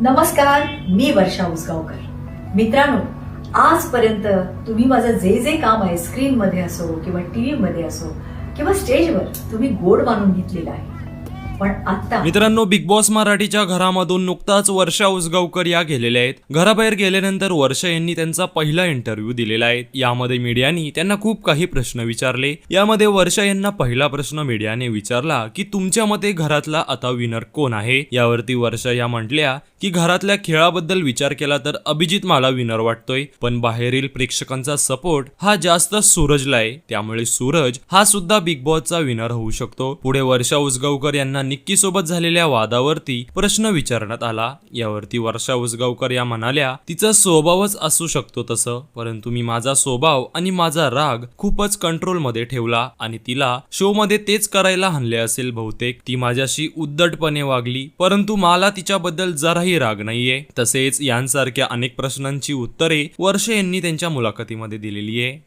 नमस्कार मी वर्षा उसगावकर. मित्रांनो आजपर्यंत तुम्ही माझं जे जे काम आहे स्क्रीन मध्ये असो किंवा टीव्ही मध्ये असो किंवा स्टेजवर तुम्ही गोड मानून घेतलेलं आहे. पण आता मित्रांनो बिग बॉस मराठीच्या घरामधून नुकताच वर्षा उसगावकर या गेलेल्या आहेत. घराबाहेर गेल्यानंतर वर्षा यांनी त्यांचा पहिला इंटरव्ह्यू दिलेला आहे. यामध्ये मीडियानी त्यांना खूप काही प्रश्न विचारले. यामध्ये वर्षा यांना पहिला प्रश्न मीडियाने विचारला की तुमच्या मते घरातला आता विनर कोण आहे? यावरती वर्षा या म्हटल्या की घरातल्या खेळाबद्दल विचार केला तर अभिजित मला विनर वाटतोय पण बाहेरील प्रेक्षकांचा सपोर्ट हा जास्त सूरजला आहे. त्यामुळे सूरज हा सुद्धा बिग बॉसचा विनर होऊ शकतो. पुढे वर्षा उसगावकर यांना निक्कीसोबत झालेल्या वादावरती प्रश्न विचारण्यात आला. यावरती वर्षा उसगावकर या म्हणाल्या तिचा स्वभावच असू शकतो तसं परंतु मी माझा स्वभाव आणि माझा राग खूपच कंट्रोलमध्ये ठेवला आणि तिला शो मध्ये तेच करायला हनले असेल बहुतेक. ती माझ्याशी उद्धटपणे वागली परंतु मला तिच्याबद्दल जराही राग नाहीये. तसेच यांसारख्या अनेक प्रश्नांची उत्तरे वर्ष यांनी त्यांच्या मुलाखतीमध्ये दिलेली आहे.